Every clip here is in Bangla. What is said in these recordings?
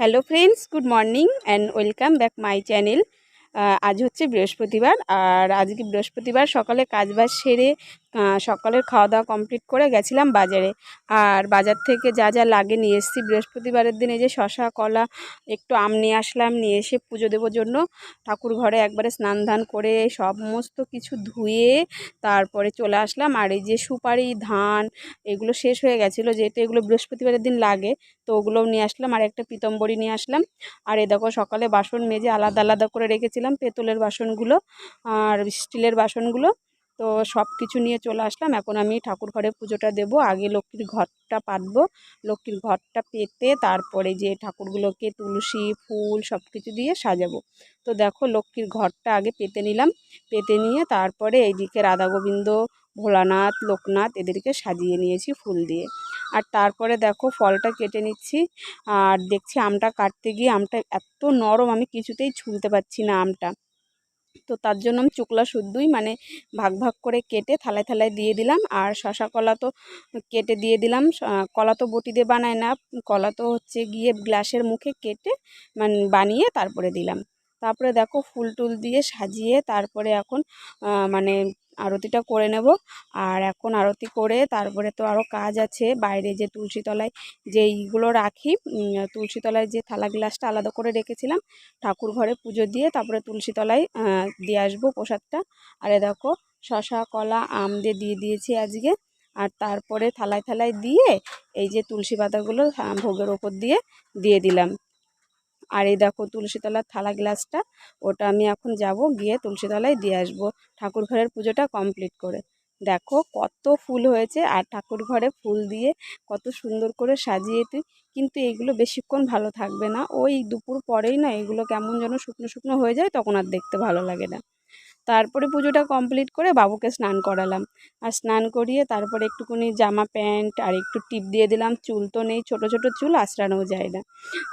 Hello friends good morning and welcome back my channel আজ হচ্ছে বৃহস্পতিবার আর আজকে বৃহস্পতিবার সকালে কাজবাজ সেরে সকালের খাওয়া দাওয়া কমপ্লিট করে গেছিলাম বাজারে। আর বাজার থেকে যা যা লাগে নিয়ে এসেছি। বৃহস্পতিবারের দিনে যে শশা কলা, একটু আম নিয়ে আসলাম। নিয়ে এসে পুজো দেওয়ার জন্য। ঠাকুর ঘরে একবারে স্নান ধান করে সমস্ত কিছু ধুয়ে তারপরে চলে আসলাম। আর এই যে সুপারি, ধান, এগুলো শেষ হয়ে গেছিল। যেহেতু এগুলো বৃহস্পতিবারের দিন লাগে, তো ওগুলোও নিয়ে আসলাম। আর একটা পিতম্বরী নিয়ে আসলাম। আর এ দেখো সকালে বাসন মেজে আলাদা আলাদা করে রেখেছিলাম। পেতলের বাসনগুলো আর স্টিলের বাসনগুলো। তো সব কিছু নিয়ে চলে আসলাম। এখন আমি ঠাকুর ঘরে পুজোটা দেব। আগে লক্ষ্মীর ঘরটা পাতবো। লক্ষ্মীর ঘরটা পেতে তারপরে যে ঠাকুরগুলোকে তুলসী, ফুল সব কিছু দিয়ে সাজাবো। তো দেখো লক্ষ্মীর ঘরটা আগে পেতে নিলাম। পেতে নিয়ে তারপরে এইদিকে রাধা গোবিন্দ ভোলানাথ, লোকনাথ এদেরকে সাজিয়ে নিয়েছি ফুল দিয়ে। আর তারপরে দেখো ফলটা কেটে নিচ্ছি। আর দেখছি আমটা কাটতে গিয়ে আমটা এত নরম আমি কিছুতেই ছুলতে পারছি না আমটা। তো তার জন্য আমি চুকলা শুদ্ধই মানে ভাগ ভাগ করে কেটে থালায় থালায় দিয়ে দিলাম। আর শশা কলা তো কেটে দিয়ে দিলাম। কলা তো বটি দিয়ে বানায় না। কলা তো হচ্ছে গিয়ে গ্লাসের মুখে কেটে মানে বানিয়ে তারপরে দিলাম। তারপরে দেখো ফুল টুল দিয়ে সাজিয়ে তারপরে এখন মানে আরতিটা করে নেব। আর এখন আরতি করে তারপরে তো আরও কাজ আছে। বাইরে যে তুলসী তলায় যে এইগুলো রাখি উম, তুলসী তলায় যে থালা গ্লাসটা আলাদা করে রেখেছিলাম ঠাকুর ঘরে পুজো দিয়ে তারপরে তুলসীতলায় দিয়ে আসব প্রসাদটা। আর এ দেখো শশা কলা আম দিয়ে দিয়ে দিয়েছি আজকে। আর তারপরে থালায় থালায় দিয়ে এই যে তুলসী পাতাগুলো ভোগের ওপর দিয়ে দিয়ে দিলাম। আর এই দেখো তুলসীতলার থালা গ্লাসটা, ওটা আমি এখন যাব গিয়ে তুলসীতলায় দিয়ে আসব ঠাকুর ঘরের পুজোটা কমপ্লিট করে। দেখো কত ফুল হয়েছে আর ঠাকুর ঘরে ফুল দিয়ে কত সুন্দর করে সাজিয়ে তুই, কিন্তু এইগুলো বেশিক্ষণ ভালো থাকবে না। ওই দুপুর পরেই না এগুলো কেমন যেন শুকনো শুকনো হয়ে যায়, তখন আর দেখতে ভালো লাগে না। তারপরে পুজোটা কমপ্লিট করে বাবুকে স্নান করালাম। আর স্নান করিয়ে তারপরে একটুখানি জামা প্যান্ট আর একটু টিপ দিয়ে দিলাম। চুল তো নেই, ছোট ছোট চুল আঁচড়ানোও যায় না।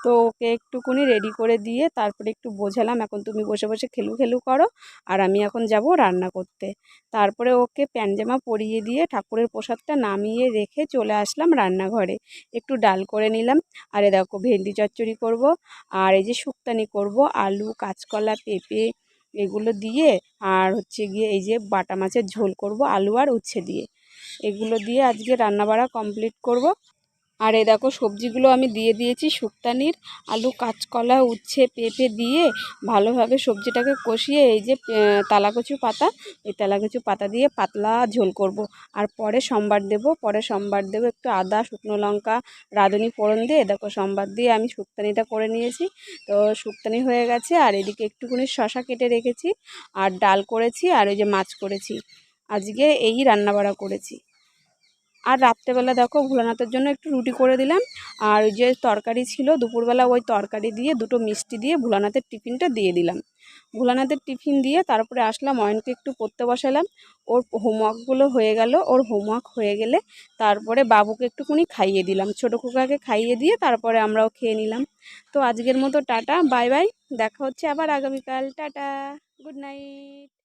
তো ওকে একটুকুনি রেডি করে দিয়ে তারপরে একটু বোঝালাম, এখন তুমি বসে বসে খেলু খেলু করো, আর আমি এখন যাব রান্না করতে। তারপরে ওকে প্যান্ট, জামা পরিয়ে দিয়ে ঠাকুরের প্রসাদটা নামিয়ে রেখে চলে আসলাম রান্নাঘরে। একটু ডাল করে নিলাম। আর দেখো, ভেন্ডি চচ্চড়ি করব, আর এই যে শুক্তানি করব, আলু, কাঁচকলা, পেঁপে, এগুলো দিয়ে আর হচ্ছে গিয়ে এই যে বাটা মাছের ঝোল করব, আলু আর উচ্ছে দিয়ে। এগুলো দিয়ে আজকে রান্নাবাড়া কমপ্লিট করব। আর এই দেখো সবজিগুলো আমি দিয়ে দিয়েছি, শুক্তানির, আলু, কাঁচকলা, উচ্ছে, পেঁপে দিয়ে ভালোভাবে সবজিটাকে কষিয়ে এই যে তালাকচু পাতা, এই তালাকচু পাতা দিয়ে পাতলা ঝোল করব। আর পরে সম্বার দেব, পরে সম্বার দেব একটু আদা, শুকনো লঙ্কা, রাঁধুনি ফোড়ন দিয়ে দেখো সম্বার দিয়ে আমি শুক্তানিটা করে নিয়েছি। তো শুক্তানি হয়ে গেছে, আর এদিকে একটুখানি শশা কেটে রেখেছি, আর ডাল করেছি, আর ওই যে মাছ করেছি। আজকে এই রান্নাবাড়া করেছি। আর রাত্রেবেলা দেখো ভোলানাথের জন্য একটু রুটি করে দিলাম। আর যে তরকারি ছিল, দুপুরবেলা ওই তরকারি দিয়ে, দুটো মিষ্টি দিয়ে ভোলানাথের টিফিনটা দিয়ে দিলাম। ভোলানাথের টিফিন দিয়ে তারপরে আসলাম, অয়নকে একটু পড়তে বসালাম। ওর হোমওয়ার্কগুলো হয়ে গেল, ওর হোমওয়ার্ক হয়ে গেলে তারপরে বাবুকে একটুখানি খাইয়ে দিলাম। ছোটো খোকাকে খাইয়ে দিয়ে তারপরে আমরাও খেয়ে নিলাম। তো আজকের মতো টাটা, বাই বাই, দেখা হচ্ছে আবার আগামীকাল, টাটা, গুড নাইট।